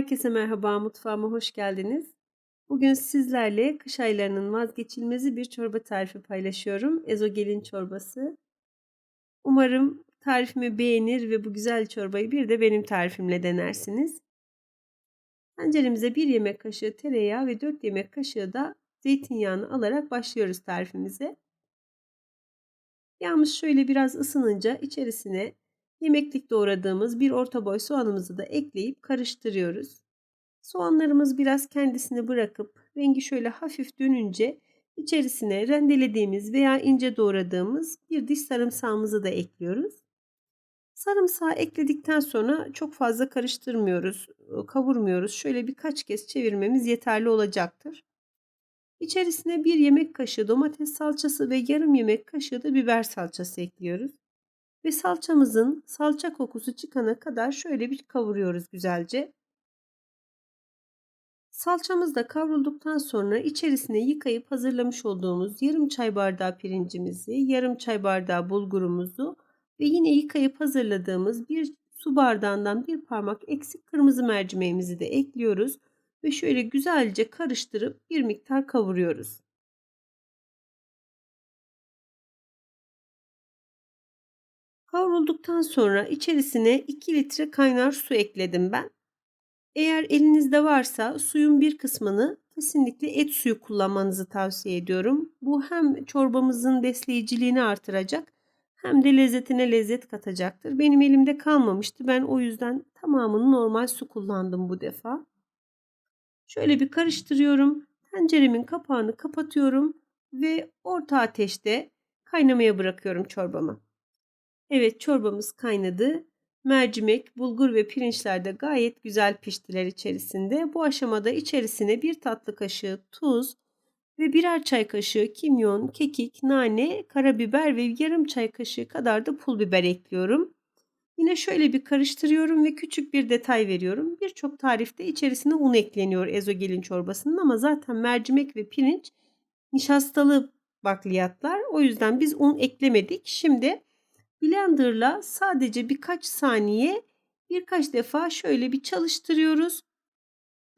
Herkese merhaba, mutfağıma hoş geldiniz. Bugün sizlerle kış aylarının vazgeçilmezi bir çorba tarifi paylaşıyorum. Ezogelin çorbası. Umarım tarifimi beğenir ve bu güzel çorbayı bir de benim tarifimle denersiniz. Tenceremize 1 yemek kaşığı tereyağı ve 4 yemek kaşığı da zeytinyağını alarak başlıyoruz tarifimize. Yağımız şöyle biraz ısınınca içerisine yemeklik doğradığımız bir orta boy soğanımızı da ekleyip karıştırıyoruz. Soğanlarımız biraz kendisini bırakıp rengi şöyle hafif dönünce içerisine rendelediğimiz veya ince doğradığımız bir diş sarımsağımızı da ekliyoruz. Sarımsağı ekledikten sonra çok fazla karıştırmıyoruz, kavurmuyoruz. Şöyle birkaç kez çevirmemiz yeterli olacaktır. İçerisine bir yemek kaşığı domates salçası ve yarım yemek kaşığı da biber salçası ekliyoruz. Ve salçamızın salça kokusu çıkana kadar şöyle bir kavuruyoruz güzelce. Salçamız da kavrulduktan sonra içerisine yıkayıp hazırlamış olduğumuz yarım çay bardağı pirincimizi, yarım çay bardağı bulgurumuzu ve yine yıkayıp hazırladığımız bir su bardağından bir parmak eksik kırmızı mercimeğimizi de ekliyoruz ve şöyle güzelce karıştırıp bir miktar kavuruyoruz. Kavrulduktan sonra içerisine 2 litre kaynar su ekledim ben. Eğer elinizde varsa suyun bir kısmını kesinlikle et suyu kullanmanızı tavsiye ediyorum. Bu hem çorbamızın besleyiciliğini artıracak hem de lezzetine lezzet katacaktır. Benim elimde kalmamıştı. Ben o yüzden tamamını normal su kullandım bu defa. Şöyle bir karıştırıyorum. Tenceremin kapağını kapatıyorum ve orta ateşte kaynamaya bırakıyorum çorbamı. Evet çorbamız kaynadı. Mercimek, bulgur ve pirinçler de gayet güzel piştiler içerisinde. Bu aşamada içerisine bir tatlı kaşığı tuz ve birer çay kaşığı kimyon, kekik, nane, karabiber ve yarım çay kaşığı kadar da pul biber ekliyorum. Yine şöyle bir karıştırıyorum ve küçük bir detay veriyorum. Birçok tarifte içerisine un ekleniyor ezogelin çorbasının ama zaten mercimek ve pirinç nişastalı bakliyatlar. O yüzden biz un eklemedik. Şimdi blenderla sadece birkaç saniye birkaç defa şöyle bir çalıştırıyoruz.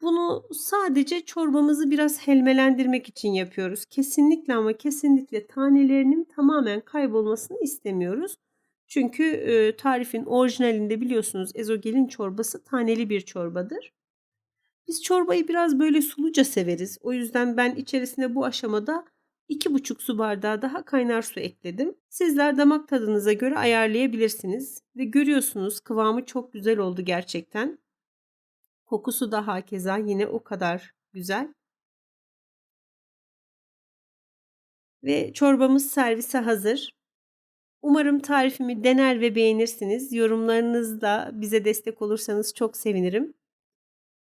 Bunu sadece çorbamızı biraz helmelendirmek için yapıyoruz. Kesinlikle ama kesinlikle tanelerinin tamamen kaybolmasını istemiyoruz. Çünkü e, tarifin orijinalinde biliyorsunuz ezogelin çorbası taneli bir çorbadır. Biz çorbayı biraz böyle suluca severiz. O yüzden ben içerisine bu aşamada 2,5 su bardağı daha kaynar su ekledim. Sizler damak tadınıza göre ayarlayabilirsiniz. Ve görüyorsunuz kıvamı çok güzel oldu gerçekten. Kokusu da hakeza yine o kadar güzel. Ve çorbamız servise hazır. Umarım tarifimi dener ve beğenirsiniz. Yorumlarınızla bize destek olursanız çok sevinirim.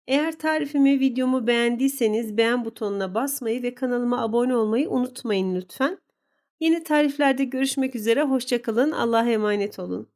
Eğer tarifimi, videomu beğendiyseniz beğen butonuna basmayı ve kanalıma abone olmayı unutmayın lütfen. Yeni tariflerde görüşmek üzere. Hoşçakalın. Allah'a emanet olun.